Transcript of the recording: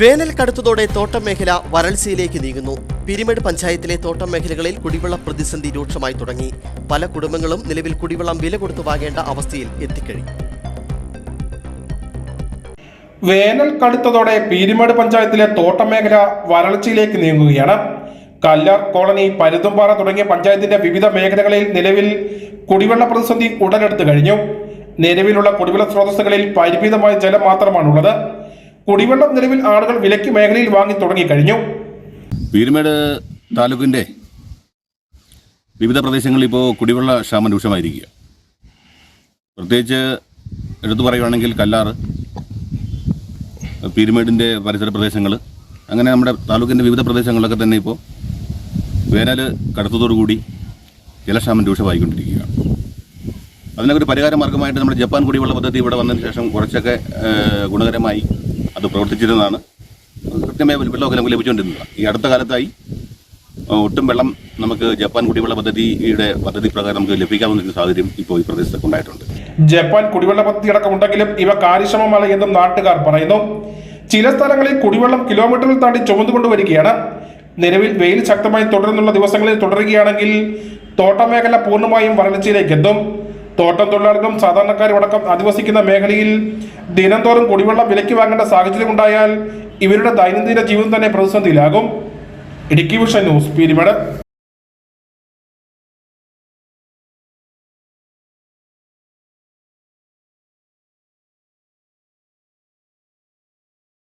വേനൽ കടുത്തതോടെ തോട്ടം മേഖല വരൾച്ചയിലേക്ക് നീങ്ങുന്നു. പിരിമേട് പഞ്ചായത്തിലെ തോട്ടം മേഖലകളിൽ കുടിവെള്ള പ്രതിസന്ധി രൂക്ഷമായി തുടങ്ങി. പല കുടുംബങ്ങളും നിലവിൽ കുടിവെള്ളം വില കൊടുത്തു വാങ്ങേണ്ട അവസ്ഥയിൽ എത്തിക്കഴിഞ്ഞു. വേനൽ കടുത്തതോടെ പീരിമേട് പഞ്ചായത്തിലെ തോട്ടം മേഖല വരൾച്ചയിലേക്ക് നീങ്ങുകയാണ്. കല്ലാർ കോളനി പരുതുംപാറ തുടങ്ങിയ പഞ്ചായത്തിന്റെ വിവിധ മേഖലകളിൽ നിലവിൽ കുടിവെള്ള പ്രതിസന്ധി ഉടലെടുത്തു കഴിഞ്ഞു. നിലവിലുള്ള കുടിവെള്ള സ്രോതസ്സുകളിൽ പരിമിതമായ ജലം മാത്രമാണുള്ളത്. കുടിവെള്ളം നിലവിൽ ആളുകൾ വിലയ്ക്ക് മേഖലയിൽ വാങ്ങി തുടങ്ങിക്കഴിഞ്ഞു പീരുമേട് താലൂക്കിന്റെ വിവിധ പ്രദേശങ്ങളിൽ ഇപ്പോൾ കുടിവെള്ള ക്ഷാമം രൂക്ഷമായിരിക്കുക പ്രത്യേകിച്ച് എടുത്തു പറയുകയാണെങ്കിൽ കല്ലാറ് പീരുമേടിന്റെ പരിസര പ്രദേശങ്ങൾ അങ്ങനെ നമ്മുടെ താലൂക്കിന്റെ വിവിധ പ്രദേശങ്ങളിലൊക്കെ തന്നെ ഇപ്പോൾ വേനൽ കടുത്തതോടുകൂടി ജലക്ഷാമം രൂക്ഷമായിക്കൊണ്ടിരിക്കുകയാണ്. അതിനൊക്കെ ഒരു പരിഹാര മാർഗമായിട്ട് നമ്മുടെ ജപ്പാൻ കുടിവെള്ള പദ്ധതി ഇവിടെ വന്നതിന് ശേഷം കുറച്ചൊക്കെ ഗുണകരമായി അത് പ്രവർത്തിച്ചിരുന്നതാണ്. കൃത്യമായ വെള്ളമൊക്കെ നമുക്ക് ലഭിച്ചുകൊണ്ടിരുന്നതാണ്. ഈ അടുത്ത കാലത്തായി ഒട്ടും വെള്ളം നമുക്ക് ജപ്പാൻ കുടിവെള്ള പദ്ധതിയുടെ പദ്ധതി പ്രകാരം നമുക്ക് ലഭിക്കാവുന്ന സാഹചര്യം ഇപ്പോൾ ഈ പ്രദേശത്ത് ഉണ്ടായിട്ടുണ്ട്. ജപ്പാൻ കുടിവെള്ള പദ്ധതി അടക്കമുണ്ടെങ്കിലും ഇവ കാര്യക്ഷമമല്ല എന്നും നാട്ടുകാർ പറയുന്നു. ചില സ്ഥലങ്ങളിൽ കുടിവെള്ളം കിലോമീറ്ററിൽ താണ്ടി ചുമന്നുകൊണ്ടുവരികയാണ്. നിലവിൽ വെയിൽ ശക്തമായി തുടരുന്നുള്ള ദിവസങ്ങളിൽ തുടരുകയാണെങ്കിൽ തോട്ടമേഖല പൂർണമായും വരൾച്ചയിലേക്ക് എത്തും. തോട്ടം തൊഴിലാളികളും സാധാരണക്കാരും അടക്കം അധിവസിക്കുന്ന മേഖലയിൽ ദിനംതോറും കുടിവെള്ളം വിലയ്ക്ക് വാങ്ങേണ്ട സാഹചര്യം ഉണ്ടായാൽ ഇവരുടെ ദൈനംദിന ജീവിതം തന്നെ പ്രതിസന്ധിയിലാകും. Idukki vision news Peermade.